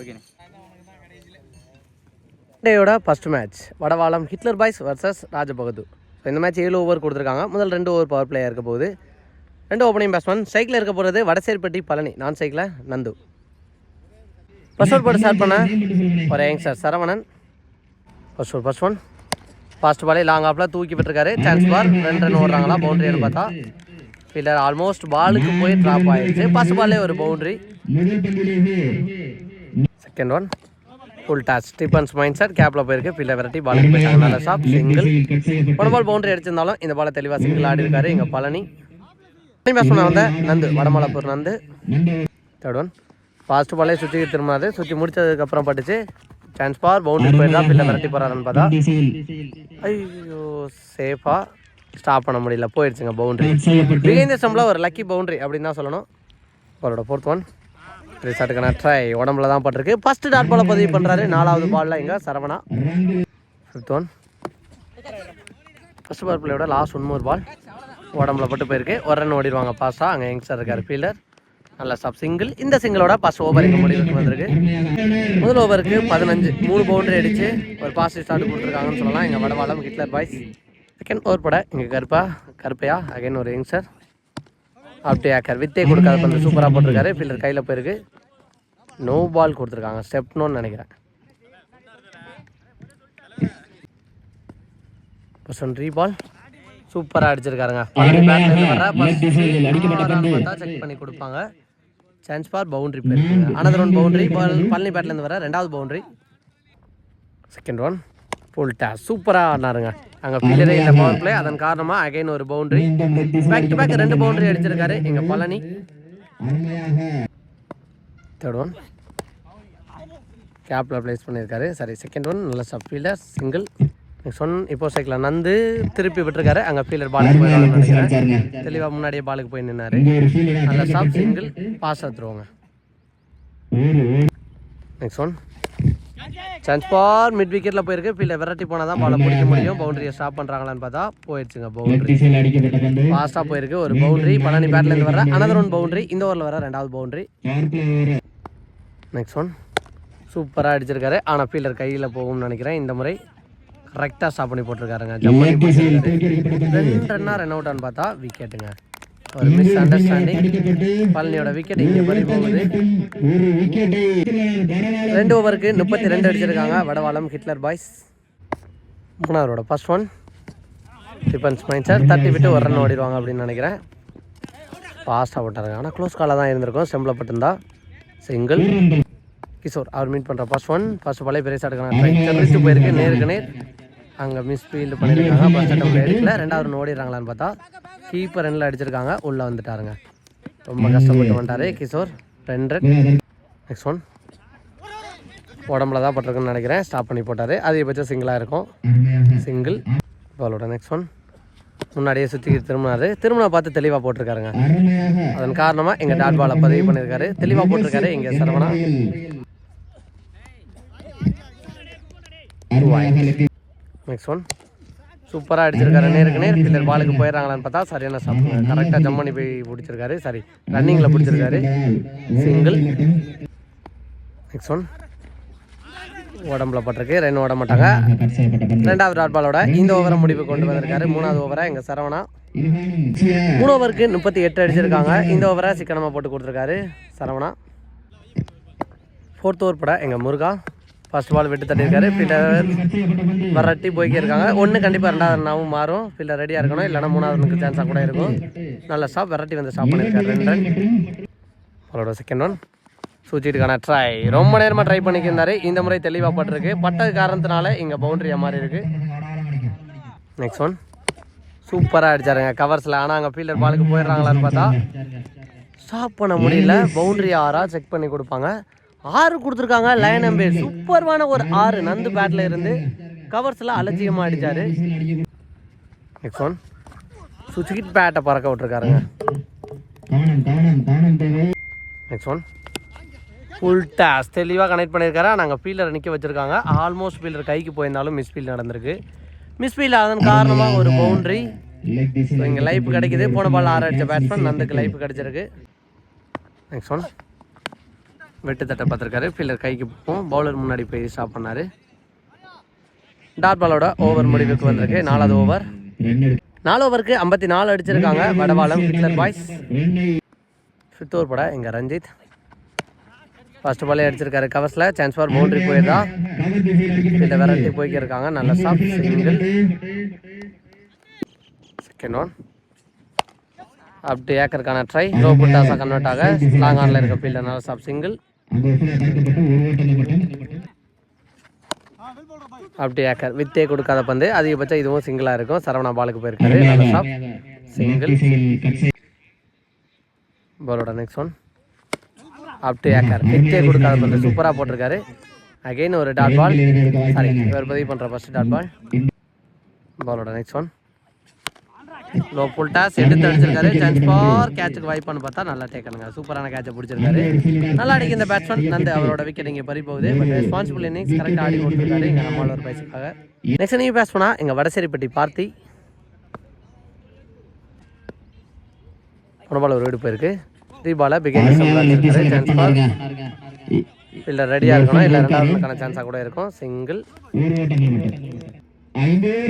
ஓகேண்ணே. டேயோட first match Vadavalam Hitler boys versus Rajabahadur. So இந்த match ஏழு ஓவர் கொடுத்துருக்காங்க. முதல் ரெண்டு ஓவர் பவர் பிளேயாக இருக்க போகுது. ரெண்டு ஓப்பனிங் பேட்ஸ்மேன் சைக்கிளில் இருக்க போகிறது வடசேரிப்பட்டி பழனி நான் சைக்கிளில் நந்து. ஃபர்ஸ்ட் ஓவர் போட்டு ஸ்டார்ட் பண்ண ஒரு youngster Saravanan. First over first one fast பாலே லாங் ஆஃபில் தூக்கி விட்டுருக்காரு. சான்ஸ் பார் ரெண்டு ரன் ஓடுறாங்களா பவுண்டரின்னு பார்த்தா. ஃபீல்டர் ஆல்மோஸ்ட் பாலுக்கு போய் ட்ராப் ஆயிடுச்சு. ஃபர்ஸ்ட் பாலே ஒரு boundary second one full toss Stephens mind set கேப்பில் போயிருக்கு. ஃபீல்டர் வெரைட்டி பால் போயிட்டாங்க நல்ல ஷாப் சிங்கிள் ஒரு பால் பவுண்டரி அடிச்சிருந்தாலும் இந்த பாலை தெளிவாக சிங்கிள் ஆடி இருக்காரு இங்கே பழனி. பேட்ஸ்மேன் வந்த Nandu. Vadamalapur Nandu. Third one fast பாலே சுற்றி திரும்பினாரு. சுற்றி முடிச்சதுக்கப்புறம் பட்டுச்சு. சான்ஸ் பார் பவுண்டரி போயிருந்தா ஃபீல்டர் வெரைட்டி போகிறாருன்னு பார்த்தா. ஐயோ சேஃபாக ஸ்டாப் பண்ண முடியல. போயிடுச்சுங்க பவுண்டரி பிகைந்த ஸ்டம்பில் ஒரு லக்கி பவுண்டரி அப்படின்னு தான் சொல்லணும். அவரோட ஃபோர்த் ஒன் ரிசார்ட்டுக்கான ட்ரை உடம்புல தான் பட்டிருக்கு. ஃபர்ஸ்ட் டாட் பாலை பதிவு பண்ணுறாரு நாலாவது பாலில் இங்கே Saravana. Fifth one fast ball பிள்ளையோட லாஸ்ட் ஒன் பால் உடம்புல பட்டு போயிருக்கு. ஒரு ரன் ஓடிடுவாங்க. பாஸாக அங்கே யங்ஸ்டர் இருக்கார் ஃபீல்டர் நல்ல ஸ்டாப் சிங்கிள் இந்த சிங்கிளோட ஃபர்ஸ்ட் ஓவர் இங்கே முடிவுக்கு வந்திருக்கு. முதல் ஓவருக்கு பதினஞ்சு. மூணு பவுண்டரி அடித்து ஒரு பாசிட்டிவ் ஸ்டார்ட் கொடுத்துருக்காங்கன்னு சொல்லலாம். எங்கள் Vadavalam Hitler boys second over பட இங்கே கருப்பா கருப்பையா அகைன் ஒரு யங்ஸ்டர் அப்படியே ஆக்கர் வித்தே கொடுக்காத பந்து சூப்பராக போட்டிருக்காரு. ஃபீல்டர் கையில் போயிருக்கு. நோ பால் கொடுத்துருக்காங்க. ஸ்டெப்னோன்னு நினைக்கிறேன். பர்சன் ரீ பால் சூப்பராக அடிச்சிருக்காருங்க. செக் பண்ணி கொடுப்பாங்க. Chance for boundary போயிருக்குங்க another one boundary ball Palani பேட்ல இருந்து வர ரெண்டாவது boundary second one full toss சூப்பராக ஆடினாருங்க. அங்கே ஃபீல்டரே இந்த பவர் பிளே அதன் காரணமாக அகைன் ஒரு பவுண்டரி பேக் டு பேக் ரெண்டு பவுண்டரி அடிச்சிருக்காரு எங்கள் பழனி. தேர்ட் ஒன் கேப்பில் ப்ளேஸ் பண்ணியிருக்காரு. சரி செகண்ட் ஒன் நல்ல சப் ஃபீல்டர் சிங்கிள் ஒன் இப்போ சைக்கிள் நந்து திருப்பி விட்டுருக்காரு. அங்கே ஃபீல்டர் பாலுக்கு போய் தெளிவாக முன்னாடியே பாலுக்கு போய் நின்னாரு. நல்ல ஸ்டாப் சிங்கிள் பாஸ் எடுத்துருவாங்க. Next one chance for mid விக்கெட்டில் போயிருக்கு. ஃபீல்டர் விரட்டி போனால் தான் பாலை பிடிக்க முடியும். பவுண்டரியை ஸ்டாப் பண்ணுறாங்களான்னு பார்த்தா போயிடுச்சுங்க பவுண்டரி ஃபாஸ்ட்டாக போயிருக்கு. ஒரு பவுண்டரி பழனி பேட்லேருந்து வர அனதர் ஒன் பவுண்டரி இந்த ஓவரில் வர ரெண்டாவது பவுண்டரி நெக்ஸ்ட் ஒன் சூப்பராக அடிச்சிருக்காரு. ஆனால் ஃபீல்டர் கையில் போகும்னு நினைக்கிறேன். இந்த முறை கரெக்டாக ஸ்டாப் பண்ணி போட்டிருக்காருங்க. ஜம்ப் பண்ணி. ரெண்டு ரன்னா ரன் அவுட்டான்னு பார்த்தா விக்கெட்டுங்க ஒரு மிஸ் அண்டர்ஸ்டாண்டிங் பழனியோட விக்கெட் இங்கே பறி போகுது? ரெண்டு ஓவருக்கு முப்பத்தி ரெண்டு அடிச்சிருக்காங்க. Vadavalam Hitler boys. மூணாவதோட first one defence mind sir தட்டி விட்டு ஒரு ரன் ஓடிடுவாங்க அப்படின்னு நினைக்கிறேன். ஃபாஸ்ட்டாக போட்டாருங்க. ஆனால் க்ளோஸ் காலாக தான் இருந்திருக்கும். செம்பில் பட்டிருந்தா. சிங்கிள் கிஷோர் அவர் மீட் பண்ணுற ஃபர்ஸ்ட் ஒன் ஃபர்ஸ்ட் பாலே பெரிய ட்ரை தெரிவித்து போயிருக்கு. நேருக்கு நேர். அங்கே மிஸ் ஃபீல்டு பண்ணியிருக்காங்க ஃபர்ஸ்ட் அட்டம் எடுக்கல. ரெண்டாவது ஓடிடுறாங்களான்னு பார்த்தா கீப்பர் ரெண்டில் அடிச்சிருக்காங்க. உள்ளே வந்துட்டாருங்க. ரொம்ப கஷ்டப்பட்டு வந்துட்டாரு. கிஷோர் ரெண்டு நெக்ஸ்ட் ஒன் உடம்புல தான் பட்டிருக்குன்னு நினைக்கிறேன். ஸ்டாப் பண்ணி போட்டார். அதிகபட்சம் சிங்கிளாக இருக்கும். சிங்கிள் பாலோட நெக்ஸ்ட் ஒன் முன்னாடியே சுற்றி திரும்பினாரு. திரும்பினா பார்த்து தெளிவாக போட்டிருக்காருங்க. அதன் காரணமாக எங்கள் டாட் பாலை பதிவு பண்ணியிருக்காரு. தெளிவாக போட்டிருக்காரு இங்கே சரவணா. நெக்ஸ்ட் ஒன் சூப்பராக அடிச்சிருக்காரு. நேருக்கு நேர் ஃபீல்டர் பாலுக்கு போயிடுறாங்களான்னு பார்த்தா சரியான சாப்பிடுங்க கரெக்டாக ஜம்ப் பண்ணி போய் பிடிச்சிருக்காரு. சாரி ரன்னிங்கில் பிடிச்சிருக்காரு. சிங்கிள் நெக்ஸ்ட் ஒன் உடம்புல பட்டிருக்கு. ரெண்டு ஓட மாட்டாங்க. ரெண்டாவது டாட் பாலோட இந்த ஓவரை முடிவு கொண்டு வந்திருக்காரு. மூணாவது ஓவரை எங்கள் சரவணா. மூணு ஓவருக்கு முப்பத்தி எட்டு அடிச்சிருக்காங்க. இந்த ஓவரை சிக்கனமாக போட்டு கொடுத்துருக்காரு சரவணா. ஃபோர்த் ஓவர் பட எங்கள் முருகா. ஃபர்ஸ்ட் பால் விட்டு தட்டியிருக்காரு. ஃபீல்டர் வரட்டி போய்க்கே இருக்காங்க ஒன்று கண்டிப்பாக ரெண்டாவது ரன்னாவும் மாறும் ஃபீல்டர் ரெடியாக இருக்கணும். இல்லைனா மூணாவது சான்ஸாக கூட இருக்கும். நல்ல ஸ்டாப் வெரைட்டி வந்து ஸ்டாப் பண்ணியிருக்காரு. ரெண்டு ரன் அவரோட செகண்ட் ஒன் சூச்சிட்டுக்கான ட்ரை ரொம்ப நேரமாக ட்ரை பண்ணிக்கிருந்தாரு. இந்த முறை தெளிவாக பட்டிருக்கு. பட்டது காரணத்தினால இங்கே பவுண்டரியாக மாறி இருக்கு. நெக்ஸ்ட் ஒன் சூப்பராக அடிச்சாருங்க. கவர்ஸில் ஆனால் அங்கே ஃபீல்டர் பாலுக்கு போயிடுறாங்களான்னு பார்த்தா ஸ்டாப் பண்ண முடியல. பவுண்டரி ஆறா செக் பண்ணி கொடுப்பாங்க. ஆறு கொடுத்துருக்காங்க லைன் அம்பேர் சூப்பர்வான ஒரு ஆறு. நந்து பேட்டில் இருந்து கவர்ஸில் அலட்சியமாக அடிச்சாரு. நெக்ஸ்ட் ஒன் சுவிட்ச் பேட்டை பறக்க விட்டுருக்காருங்க. நெக்ஸ்ட் ஒன் ஃபுல் டேஸ் தெளிவாக கனெக்ட் பண்ணியிருக்காரு? நாங்கள் ஃபீல்டரை நிற்க வச்சுருக்காங்க. ஆல்மோஸ்ட் ஃபீல்டர் கைக்கு போயிருந்தாலும் மிஸ் ஃபீல்ட் நடந்திருக்கு. மிஸ் ஃபீல்ட் அதன் காரணமாக ஒரு பவுண்ட்ரி இங்கே லைஃப் கிடைக்குது. போன பால் ஆறு அடித்த பேட்ஸ்மேன் நந்துக்கு லைஃப் கிடச்சிருக்கு. நெக்ஸ்ட் ஒன் வெட்டு தட்டை பார்த்துருக்காரு. ஃபீல்டர் கைக்கு போகும். பவுலர் முன்னாடி போய் ஸ்டாப் பண்ணார். டாட் பாலோட ஓவர் முடிவுக்கு வந்திருக்கு. நாலாவது ஓவர் நாலு ஓவருக்கு ஐம்பத்தி நாலு அடிச்சிருக்காங்க. Vadavalam Hitler boys fifth over போட எங்கள் ரஞ்சித். ஃபர்ஸ்ட் பாலே அடிச்சிருக்காரு கவர்ஸில் சான்ஸ் ஃபார் பவுண்டரி போயிருந்தா இந்த வெரைட்டி போய்க்கிருக்காங்க நல்ல ஸ்டாப் சிங்கிள் செகண்ட் ஒன் அப்படி ஏக்கருக்கான ட்ரை லோ புட்டாஸாக கன்வெர்ட் ஆக. லாங் ஆனில் இருக்க ஃபீல்டர் நல்ல ஸ்டாப் சிங்கிள் அப்படி ஏக்கர் வித்தே கொடுக்காத பந்து. அதிகபட்சம் இதுவும் சிங்கிளாக இருக்கும். சரவணா பாலுக்கு போயிருக்காரு. நல்ல ஸ்டாப் சிங்கிள் பாலோட நெக்ஸ்ட் ஒன் அப் டு ஏக்கர் வித்தே கொடுக்காத பந்து. சூப்பராக போட்டிருக்காரு. அகைன் ஒரு டாட் பால் சாரி இவர் பதிவு பண்ணுற ஃபர்ஸ்ட் டாட் பால் பாலோட next one low full toss எடுத்து அடிச்சிருக்காரு. சான்ஸ் ஃபார் கேட்சுக்கு வாய்ப்பான்னு பார்த்தா நல்லா டேக்கனுங்க சூப்பரான கேட்சை பிடிச்சிருக்காரு. நல்லா அடிக்க இந்த பேட்ஸ்மேன் நந்து அவரோட விக்கெட் இங்கே பறி போகுது. பட் ரெஸ்பான்சிபிள் இன்னிங்ஸ் கரெக்டாக ஆடி கொடுத்துருக்காரு இங்கே நம்மளோட ஒரு பைசுக்காக நெக்ஸ்ட் நீங்கள் பேட்ஸ் பண்ணால் எங்கள் வடசேரிப்பட்டி பார்த்தி. உணவால் ஒரு வீடு போயிருக்கு. தீபால பிகேஜ் சான்ஸ் ஃபார் இல்லை ரெடியாக இருக்கணும். இல்லை ரெண்டாவதுக்கான சான்ஸாக கூட இருக்கும். சிங்கிள்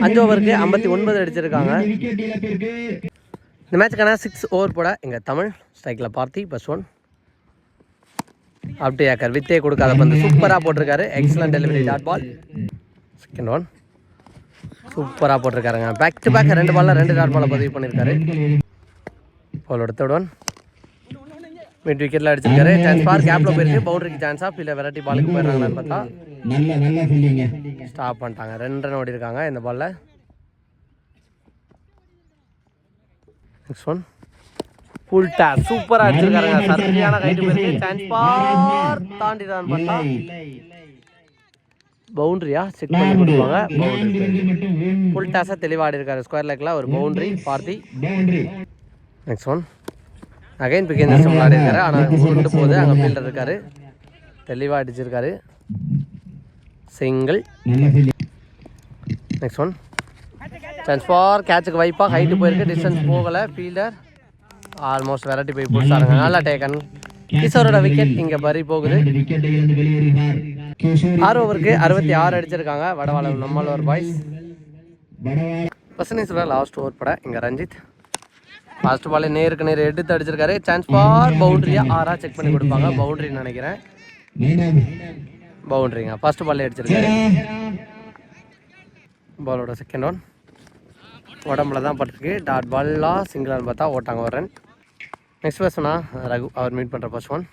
அஞ்சு ஓவருக்கு ஐம்பத்தி ஒன்பது அடிச்சிருக்காங்க. இந்த மேட்சுக்கான சிக்ஸ் ஓவர் போட எங்கள் தமிழ் ஸ்ட்ரைக்கில் பார்த்தி பஸ் ஒன் அப்படி ஏக்கர் வித்தே கொடுக்காத பந்து. சூப்பராக போட்டிருக்காரு. Excellent delivery dot ball second one சூப்பராக போட்டிருக்காருங்க. பேக் டு பேக் ரெண்டு பால்ல ரெண்டு டாட் பாலை பதிவு பண்ணியிருக்காரு பாலோட எடுத்த ஒன் மிட் விக்கெட்டில் அடிச்சிருக்காரு. சான்ஸ் பார் கேப்பில் போயிருக்கு. பவுண்டரிக்கு சான்ஸாக இல்லை வெரைட்டி பாலுக்கு போயிடுறாங்கன்னு பார்த்தா நல்ல நல்ல ஃபீல்டிங்க ஸ்டாப் பண்ணிட்டாங்க. ரெண்டு ரன் ஓடி இருக்காங்க இந்த பால்ல நெக்ஸ்ட் ஒன் ஃபுல் டேப் சூப்பரா அடிச்சிருக்காங்க சரியான கைட்டு போயிருக்கு சான்ஸ் பார் தாண்டிடான்னு பார்த்தா. பவுண்டரியா செக் பண்ணி கொடுப்பாங்க. பவுண்டரி ஃபுல் டாஸாக தெளிவாடி இருக்காரு. ஸ்கொயர் லெக்கில் ஒரு பவுண்டரி பார்த்தி boundary next one again Bikendra Singh விளையாடி இருக்காரு ஆனால் உருண்டு போகுது. அங்கே ஃபீல்டர் இருக்காரு. தெளிவாக அடிச்சிருக்காரு. Single next one chance for கேட்சுக்கு வைப்பா ஹைட்டு போயிருக்கு. டிஸ்டன்ஸ் போகலை. ஃபீல்டர் ஆல்மோஸ்ட் வெரைட்டி போய் பிடிச்சாருங்க நல்லா டேக்கன் கிஷோரோட விக்கெட் இங்கே பறி போகுது. ஆறு ஓவருக்கு அறுபத்தி ஆறு அடிச்சிருக்காங்க. வடவாளம் நம்மளோர் பாய்ஸ் பசனீஸ்வர லாஸ்ட் ஓவர் பட இங்கே ரஞ்சித். ஃபர்ஸ்ட் பால் நேருக்கு நேர் எடுத்து அடிச்சிருக்காரு. சான்ஸ் ஃபார் பவுண்டரியா ஆறா செக் பண்ணி கொடுப்பாங்க. பவுண்டரின்னு நினைக்கிறேன். பவுண்டரிங்க. ஃபர்ஸ்ட் பால் அடிச்சிருக்காரு பாலோட செகண்ட் ஒன் உடம்புல தான் பட்டிருக்கு. டாட் பால்லா சிங்கிளான்னு பார்த்தா ஓட்டாங்க ஒரு ரன் நெக்ஸ்ட் பர்சனா ரகு. அவர் மீட் பண்ணுற ஃபர்ஸ்ட் ஒன்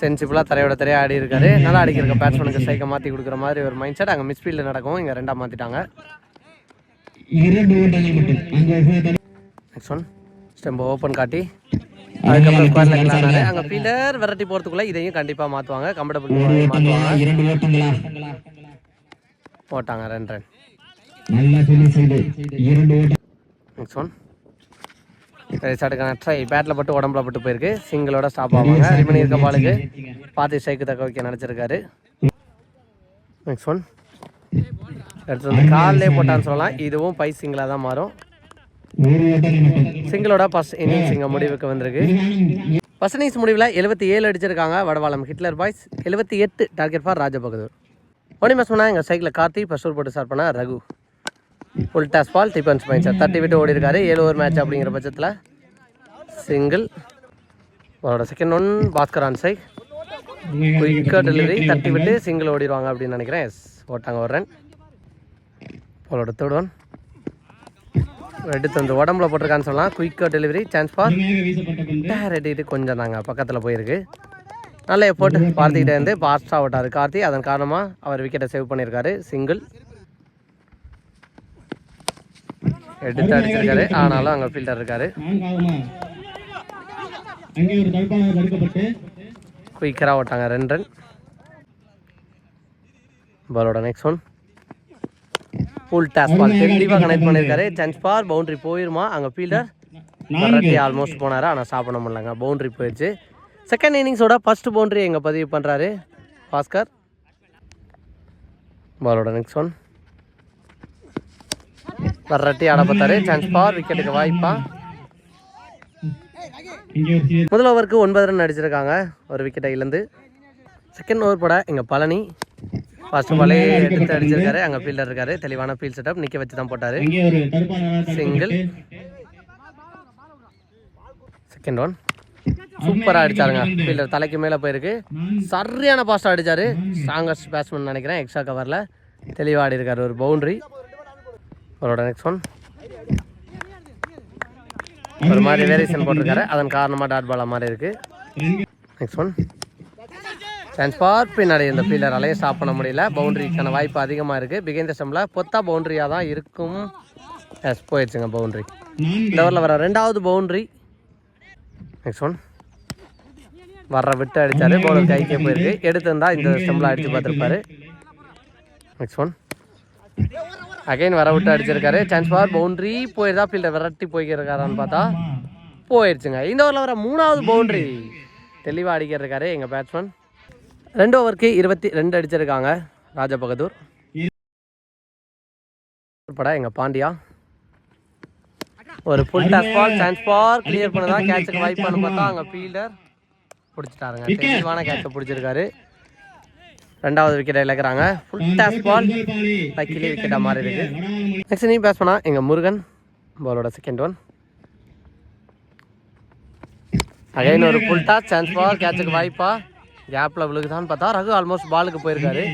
சென்சிபிளாக தரையோட தரையாக ஆடி இருக்காரு. நல்லா அடிக்கிற பேட்ஸ்மேனுக்கு ஸ்ட்ரைக்கை மாற்றி கொடுக்குற மாதிரி ஒரு மைண்ட் செட் அங்கே மிஸ்ஃபீல்டில் நடக்கும் இங்கே ரெண்டாக மாற்றிட்டாங்க நெக்ஸ்ட் ஒன் ஸ்டெம்பை ஓப்பன் காட்டி. அதுக்கப்புறம் ஆனாரு அங்கே வெரைட்டி போகிறதுக்குள்ளே இதையும் கண்டிப்பாக மாற்றுவாங்க கம்ஃபர்டபுள் ஓட்டங்களா? போட்டாங்க ரெண்டு ரன் நெக்ஸ்ட் ஒன் ட்ரை பேட்டில் பட்டு உடம்புல பட்டு போயிருக்கு. சிங்கிளோட ஸ்டாப் ஆவாங்க. ரிமனி இருக்க பாலுக்கு. பார்த்து ஸ்ட்ரைக்கு தக்க வைக்க நினச்சிருக்காரு. நெக்ஸ்ட் ஒன் எடுத்து வந்து காலிலே போட்டான்னு சொல்லலாம். இதுவும் பை சிங்கிளாக தான் மாறும். சிங்கிளோட ஃபர்ஸ்ட் இன்னிங்ஸ் இங்கே முடிவுக்கு வந்திருக்கு. ஃபர்ஸ்ட் இன்னிங்ஸ் முடிவில் எழுபத்தி ஏழு அடிச்சிருக்காங்க. வடவாளம் ஹிட்லர் பாய்ஸ் எழுபத்தி எட்டு டார்கெட் ஃபார் ராஜபகதூர். ஒனி மேட்ச் பண்ணால் எங்கள் சைக்கிளில் கார்த்தி ஃபர்ஸ்ட் போட்டு ஸ்டார்ட் பண்ண Raghu. Full toss ball defence mind sir தட்டி விட்டு ஓடி இருக்காரு ஏழு ஓவர் மேட்ச் அப்படிங்கிற பட்சத்தில் சிங்கிள் அவரோட second one Bhaskar on side குயிக்காக டெலிவரி தட்டி விட்டு சிங்கிள் ஓடிடுவாங்க அப்படின்னு நினைக்கிறேன். எஸ் ஓட்டாங்க ஒரு ரன் அவளோட தேர்ட் ஒன் எடுத்து வந்து உடம்புல போட்டிருக்கான்னு சொல்லலாம். குயிக்காக டெலிவரி சான்ஸ் ஃபார் வீசப்பட்ட பந்து ரெட்டிட்டு கொஞ்சம் தாங்க பக்கத்தில் போயிருக்கு. நல்ல எஃபோர்ட் பார்த்திக்கிட்டே இருந்து ஃபாஸ்ட்டாக ஓட்டார் கார்த்தி. அதன் காரணமாக அவர் விக்கெட்டை சேவ் பண்ணியிருக்காரு. சிங்கிள் எடுத்து அடிச்சிருக்காரு. ஆனாலும் அங்கே ஃபீல்டர் இருக்காரு. குயிக்கராக ஓட்டாங்க. ரெண்டு ரன் பாலோட next one full toss ball தெளிவாக கனெக்ட் பண்ணியிருக்காரு. சான்ஸ் பார் பவுண்டரி போயிருமா? அங்கே ஃபீல்டர் ரெட்டி ஆல்மோஸ்ட் போனார். ஆனால் பண்ண முடியலங்க. பவுண்டரி போயிடுச்சு செகண்ட் இன்னிங்ஸோட ஃபர்ஸ்ட் பவுண்டரி எங்கே பதிவு பண்ணுறாரு பாஸ்கர் பாலோட நெக்ஸ்ட் ஒன் ரெட்டி ஆட பார்த்தாரு சான்ஸ் பார் விக்கெட்டுக்கு வாய்ப்பா. முதல் ஓவருக்கு ஒன்பது ரன் அடிச்சிருக்காங்க. ஒரு விக்கெட்டை இழந்து. செகண்ட் ஓவர் போட எங்க பழனி. ஃபர்ஸ்ட் பாலே எடுத்து அடிச்சிருக்காரு. அங்க ஃபீல்டர் இருக்காரு. தெளிவான ஃபீல்ட் செட்டப் நிக்க வச்சு தான் போட்டாரு. சிங்கிள் செகண்ட் ஒன் சூப்பரா அடிச்சாருங்க. ஃபீல்டர் தலைக்கு மேல போயிருக்கு. சரியான பாஸ்டா அடிச்சாரு. ஸ்ட்ராங்கஸ்ட் பேட்ஸ்மேன் நினைக்கிறேன். எக்ஸ்ட்ரா கவர்ல தெளிவா ஆடி இருக்காரு ஒரு பவுண்டரி அவரோட நெக்ஸ்ட் ஒன் ஒரு மாதிரி வேரியேஷன் போட்டிருக்காரு. அதன் காரணமா டாட் பாலா மாதிரி இருக்கு நெக்ஸ்ட் ஒன் சான்ஸ் ஃபார் பின்னாடி இந்த ஃபீல்டர் ஸ்டாப் பண்ண முடியல. பவுண்டரிக்கான வாய்ப்பு அதிகமாக இருக்குது பிகைந்த ஸ்டம்பில் பொத்தா பவுண்டரியாக தான் இருக்கும். எஸ் போயிடுச்சுங்க பவுண்டரி இந்த ஓவரில் வர ரெண்டாவது பவுண்டரி நெக்ஸ்ட் ஒன் வர்ற விட்டு அடிச்சாரு பவுலர் கைக்கே போயிருக்கு. எடுத்திருந்தா இந்த ஸ்டம்பில் அடித்து பார்த்துருப்பாரு. நெக்ஸ்ட் ஒன் அகைன் வர விட்டு அடிச்சிருக்காரு. சான்ஸ் ஃபார் பவுண்டரி போயிருந்தா ஃபீல்டர் விரட்டி போய்க்கிருக்காரான்னு பார்த்தா போயிடுச்சுங்க. இந்த ஓவரில் வர மூணாவது பவுண்டரி தெளிவாக அடிக்கிறதுக்காரு எங்கள் பேட்ஸ்மேன் ரெண்டு ஓவருக்கு இருபத்தி ரெண்டு அடிச்சிருக்காங்க ராஜா பகதூர் படா எங்கள் பாண்டியா. ஒரு full toss ball chance ball clear பண்ணதா கேட்சுக்கு வாய்ப்பான்னு பார்த்தா அங்கே ஃபீல்டர் பிடிச்சிட்டாருங்க. தெளிவான கேட்சை பிடிச்சிருக்காரு. ரெண்டாவது விக்கெட்டை இழக்கிறாங்க. ஃபுல் டாஸ் பால் லக்கிலி விக்கெட்டாக மாறி இருக்கு. நெக்ஸ்ட் நீ பேஸ் பண்ணா எங்கள் முருகன் பாலோட செகண்ட் ஒன் அகைன் ஒரு ஃபுல் டாஸ் சான்ஸ் பால் கேட்சுக்கு வாய்ப்பா. கேப்பில் விழுகுதான்னு பார்த்தா ரகு ஆல்மோஸ்ட் பாலுக்கு போயிருக்காரு.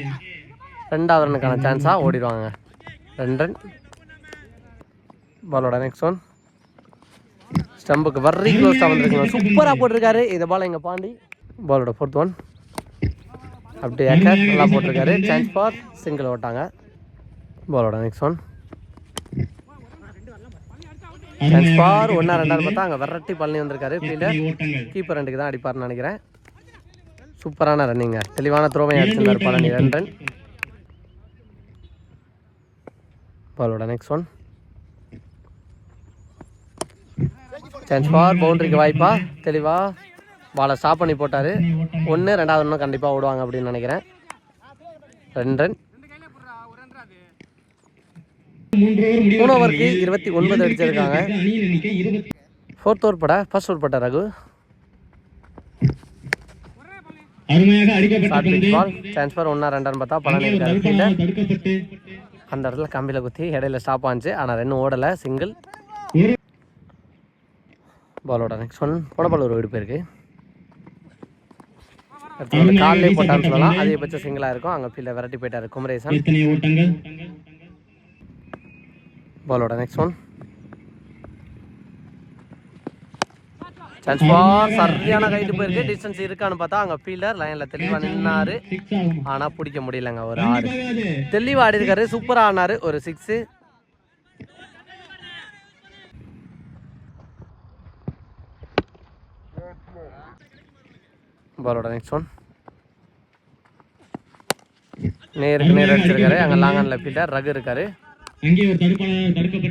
ரெண்டாவது ரனுக்கான சான்ஸாக ஓடிடுவாங்க. ரெண்டு ரன் பாலோட நெக்ஸ்ட் ஒன் ஸ்டம்புக்கு வர்றி க்ளோஸாக வந்திருக்குங்க சூப்பராக போட்டிருக்காரு. இந்த பால் எங்கள் பாண்டி? பாலோட ஃபோர்த் ஒன் அப்படியே ஏக்கர் நல்லா போட்டிருக்காரு. சான்ஸ் ஃபார் சிங்கிள் ஓட்டாங்க. பாலோட நெக்ஸ்ட் ஒன் சான்ஸ் ஃபார் ஒன்றா ரெண்டாவது பார்த்தா அங்கே விரட்டி பழனி வந்திருக்காரு. ஃபீல்டர் கீப்பர் ரெண்டுக்கு தான் அடிப்பார்னு நினைக்கிறேன். சூப்பரான ரன்னிங்க தெளிவான த்ரோவை அடிச்சிருந்தார் பழனி ரெண்டு ரன் பாலோட நெக்ஸ்ட் ஒன் சான்ஸ் ஃபார் பவுண்டரிக்கு வாய்ப்பா. தெளிவா. பாலை ஸ்டாப் பண்ணி போட்டார். ஒன்று ரெண்டாவது ஒன்றும் கண்டிப்பாக ஓடுவாங்க அப்படின்னு நினைக்கிறேன். ரெண்டு ரன் மூணு ஓவருக்கு இருபத்தி ஒன்பது அடிச்சிருக்காங்க. ஃபோர்த் ஓவர் பட ஃபர்ஸ்ட் ஓவர் பட்ட ரகு. அருமையாக அடிக்கப்பட்ட ஷார்ட் பந்து பிச் பால் சான்ஸ் ஃபார் ஒன்றா ரெண்டான்னு பார்த்தா தடுக்கப்பட்டு அந்த இடத்துல கம்பியில் குத்தி இடையில ஸ்டாப் ஆச்சு ஆனால் ரெண்டும் ஓடலை. சிங்கிள் பாலோட நெக்ஸ்ட் ஒன் போன பால் ஒரு விடுப்பு இருக்கு அடுத்து காலிலே போட்டான்னு சொல்லலாம். அதிகபட்ச சிங்கிளாக இருக்கும். அங்கே ஃபீல்டை விரட்டி போயிட்டாரு. குமரேசன். பாலோட நெக்ஸ்ட் ஒன் சான்ஸ் ஃபார் சரியான கைட்டு போயிருக்கு. டிஸ்டன்ஸ் இருக்கான்னு பார்த்தா அங்கே ஃபீல்டர் லைனில் தெளிவாக நின்னாரு. ஆனால் பிடிக்க முடியலங்க ஒரு ஆறு. தெளிவாக ஆடி இருக்காரு சூப்பராக ஆடினாரு. ஒரு சிக்ஸு பாலோட நெக்ஸ்ட் ஒன் நேருக்கு நேர் அடிச்சிருக்காரு. அங்கே லாங்கானில் ஃபீல்டர் ரகு இருக்காரு.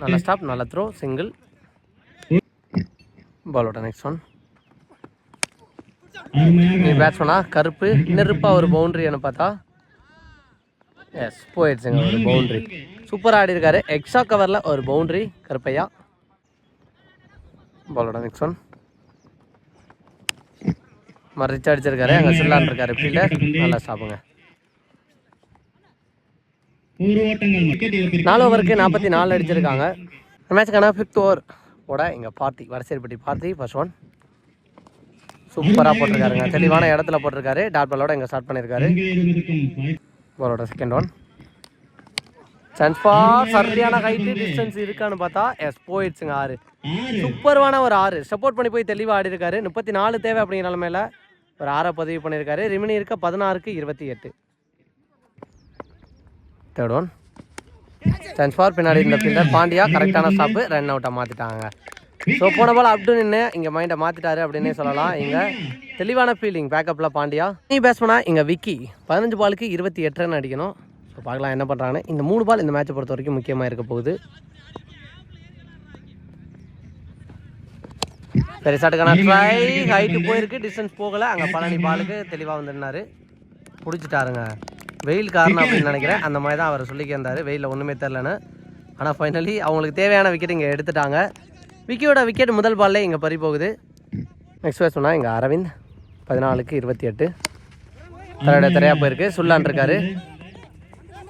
நல்ல ஸ்டாப் நல்ல த்ரோ சிங்கிள் பாலோட நெக்ஸ்ட் ஒன் நீ பேட்ஸ்மேனா கருப்பு நெருப்பாக ஒரு பவுண்டரின்னு பார்த்தா? எஸ் போயிடுச்சுங்க ஒரு பவுண்டரி சூப்பராக ஆடி இருக்காரு எக்ஸ்ட்ரா கவரில் ஒரு பவுண்டரி கருப்பையா? பாலோட நெக்ஸ்ட் ஒன் மறிச்சு அடிச்சிருக்காரு. அங்கே சில்லான் இருக்காரு. ஃபீல்டர் நல்லா ஸ்டாப்புங்க இழப்பிற்கு நாலு ஓவருக்கு நாற்பத்தி நாலு அடிச்சிருக்காங்க. மேட்ச்க்கான ஃபிஃப்த் ஓவர் ஓட எங்கள் பார்த்தி வடசேரிப்பட்டி பார்த்தி ஃபர்ஸ்ட் ஒன் சூப்பராக போட்டிருக்காருங்க. தெளிவான இடத்துல போட்டிருக்காரு. டாட் பாலோட இங்கே ஸ்டார்ட் பண்ணியிருக்காரு இங்கிலும் பாலோட செகண்ட் ஒன் சான்ஸ் ஃபார் சரியான ஹைட்டு டிஸ்டன்ஸ் இருக்கான்னு பார்த்தா எஸ் போயிடுச்சுங்க ஆறு. ஆறு சூப்பர்வான ஒரு ஆறு. சப்போர்ட் பண்ணி போய் தெளிவாக ஆடி இருக்காரு முப்பத்தி நாலு தேவை அப்படிங்கிற நிலமையில ஒரு ஆறை பதிவு பண்ணியிருக்காரு ரிமினி இருக்க பதினாறுக்கு இருபத்தி எட்டு. தேர்ட் ஒன் சான்ஸ் ஃபார் பின்னாடி இந்த ஃபீல்டர் பாண்டியா கரெக்டான ஸ்டாப்பு ரன் அவுட்டாக மாற்றிட்டாங்க ஸோ போன போல் அப்டு நின்று இங்கே மைண்டை மாற்றிட்டாரு அப்படின்னே சொல்லலாம். இங்கே தெளிவான ஃபீல்டிங் பேக்கப்பில் பாண்டியா. நீ பேஸ் இங்கே விக்கி. பதினஞ்சு பாலுக்கு இருபத்தி எட்டு ரன் அடிக்கணும். ஸோ பார்க்கலாம் என்ன பண்ணுறாங்கன்னு இந்த மூணு பால் இந்த மேட்சை பொறுத்த வரைக்கும் முக்கியமாக இருக்க போகுது. பெருசாட்டுக்கான ட்ரை ஹைட்டு போயிருக்கு டிஸ்டன்ஸ் போகலை. அங்கே பழனி பாலுக்கு தெளிவாக வந்துருந்தாரு. பிடிச்சிட்டாருங்க. வெயில் காரணம் அப்படின்னு நினைக்கிறேன். அந்த மாதிரி தான் அவர் சொல்லிக்கிருந்தாரு வெயிலில் ஒன்றுமே தெரிலன்னு ஆனால் ஃபைனலி அவங்களுக்கு தேவையான விக்கெட் இங்கே எடுத்துட்டாங்க. விக்கியோட விக்கெட் முதல் பால்லே இங்கே பறி போகுது நெக்ஸ்ட் சொன்னால் எங்கள் அரவிந்த். பதினாலுக்கு இருபத்தி எட்டு. தரையோட திரையாக போயிருக்கு. சுல்லான் இருக்காரு.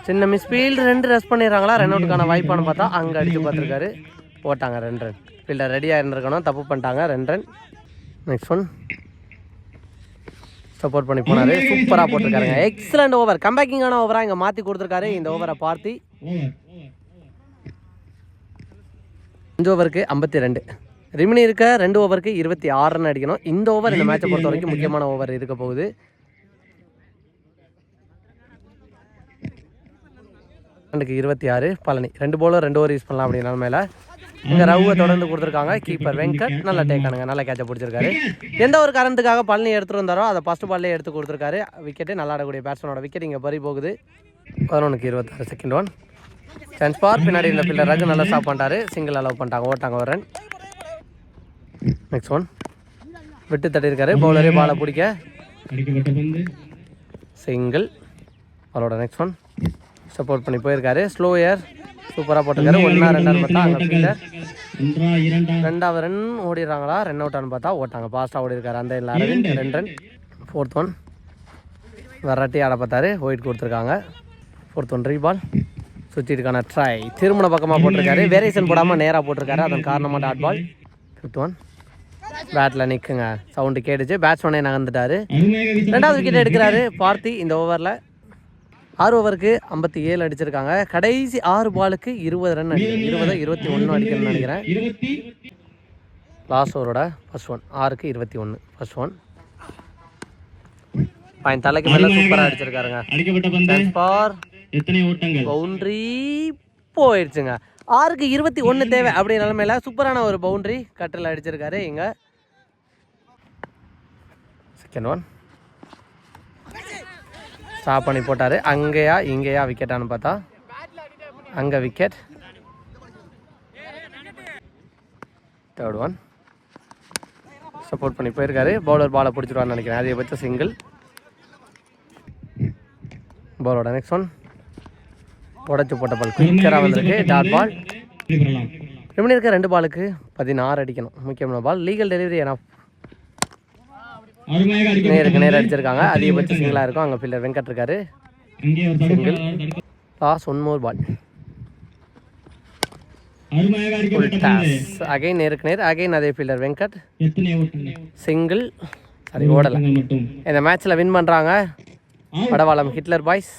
சின்ன மிஸ் ஃபீல்டு ரெண்டு ரெஸ்ட் பண்ணிடுறாங்களா? ரன் அவுட்டுக்கான வாய்ப்பானு பார்த்தா அங்கே அடித்து பார்த்துருக்காரு. போட்டாங்க ரெண்டு ரன் ஃபீல்டர் ரெடியாக இருந்திருக்கணும். தப்பு பண்ணிட்டாங்க. ரெண்டு ரன் நெக்ஸ்ட் ஒன் சப்போர்ட் பண்ணி போனார். சூப்பராக போட்டிருக்காருங்க. எக்ஸலண்ட் ஓவர் கம்பேக்கிங்கான ஓவராக இங்கே மாற்றி கொடுத்துருக்காரு. இந்த ஓவரை பார்த்தி அஞ்சு ஓவருக்கு ஐம்பத்தி ரெண்டு. ரிமினி இருக்க ரெண்டு ஓவருக்கு இருபத்தி ஆறு ரன் அடிக்கணும். இந்த ஓவர் இந்த மேட்சை பொறுத்த வரைக்கும் முக்கியமான ஓவர் இருக்க போகுது. ரெண்டுக்கு இருபத்தி ஆறு. பழனி. ரெண்டு போலும் ரெண்டு ஓவர் யூஸ் பண்ணலாம் அப்படிங்கிற மேலே. இங்கே ரவுவை தொடர்ந்து கொடுத்துருக்காங்க. கீப்பர் வெங்கட். நல்ல டேக்கானுங்க நல்ல கேட்சை பிடிச்சிருக்காரு. எந்த ஒரு காரணத்துக்காக பழனி எடுத்துட்டு வந்தாரோ அதை ஃபஸ்ட்டு பால்லே எடுத்து கொடுத்துருக்காரு. விக்கெட்டு நல்லா ஆடக்கூடிய பேட்ஸ்மேனோட விக்கெட் இங்கே பறி போகுது. பதினொன்றுக்கு இருபத்தாறு செகண்ட் ஒன் சான்ஸ் பார். பின்னாடி இந்த பில்லர் ரகு நல்லா ஸ்டாப் பண்ணிட்டாரு. சிங்கிள் அலோவ் பண்ணிட்டாங்க. ஓட்டாங்க ஒரு ரன் நெக்ஸ்ட் ஒன் விட்டு தட்டியிருக்காரு. பவுலரே பாலை பிடிக்க. சிங்கிள் அவரோட நெக்ஸ்ட் ஒன் சப்போர்ட் பண்ணி போயிருக்காரு. ஸ்லோ ஏர் சூப்பராக போட்டிருக்காரு. ஒன்றா ரெண்டாவது பார்த்தா அங்கே ஃபீல்டர் ரெண்டாவது ரன் ஓடிடுறாங்களா? ரன் அவுட்டான்னு பார்த்தா ஓட்டாங்க. ஃபாஸ்ட்டாக ஓடி இருக்காரு அந்த அரவிந்த் ரெண்டு ரன் ஃபோர்த் ஒன் வெரைட்டி ஆட பார்த்தாரு. ஒயிட் கொடுத்துருக்காங்க. ஃபோர்த் ஒன் ரீபால் சுற்றிட்டுக்கான ட்ரை திருமண பக்கமாக போட்டிருக்காரு. வேரியேஷன் போடாமல் நேராக போட்டிருக்காரு. அதன் காரணமாக டாட் பால் ஃபிஃப்த் ஒன் பேட்டில் நிற்குங்க சவுண்டு கேட்டுச்சு. பேட்ஸ்மேனே நகர்ந்துட்டாரு. ரெண்டாவது விக்கெட் எடுக்கிறாரு. பார்த்தி இந்த ஓவரில் ஆறு ஓவருக்கு ஐம்பத்தி ஏழு அடிச்சிருக்காங்க. கடைசி ஆறு பாலுக்கு இருபது ரன் அடிக்கணும் இருபது இருபத்தி ஒன்று அடிக்கணும்னு நினைக்கிறேன். லாஸ்ட் ஓவரோட ஃபர்ஸ்ட் ஒன் ஆறுக்கு இருபத்தி ஒன்று ஃபர்ஸ்ட் ஒன் பாயிண்ட் தலைக்கு மேலே சூப்பராக அடிச்சிருக்காருங்க. பவுண்ட்ரி போயிடுச்சுங்க. ஆறுக்கு இருபத்தி ஒன்று தேவை அப்படி நிலமையில சூப்பரான ஒரு பவுண்ட்ரி கட்டில் அடிச்சிருக்காரு இங்கே. செகண்ட் ஒன் ஸ்டாப் பண்ணி போட்டார் அங்கேயா இங்கேயா விக்கெட்டான்னு பார்த்தா அங்கே விக்கெட் தேர்ட் ஒன் சப்போர்ட் பண்ணி போயிருக்காரு பவுலர் பாலை பிடிச்சிருவான்னு நினைக்கிறேன் அதிகபட்ச சிங்கிள் பாலோட நெக்ஸ்ட் ஒன் உடச்சு போட்ட பால் குயிக்கராக வந்திருக்கு டாட் பால் வெற்றி இருக்க ரெண்டு பாலுக்கு பதினாறு அடிக்கணும் முக்கியமான பால் லீகல் டெலிவரி ஏன்னா நேருக்கு நேரம் அடிச்சிருக்காங்க. அதிகபட்ச சிங்கிளாக இருக்கும். அங்கே ஃபீல்டர் வெங்கட் இருக்காரு. Last one more ball again நேருக்கு நேர். அகைன் அதே ஃபீல்டர் வெங்கட். சிங்கிள் சரி ஓடலை. இந்த மேட்ச்சில் வின் பண்ணுறாங்க வடவாளம் ஹிட்லர் பாய்ஸ்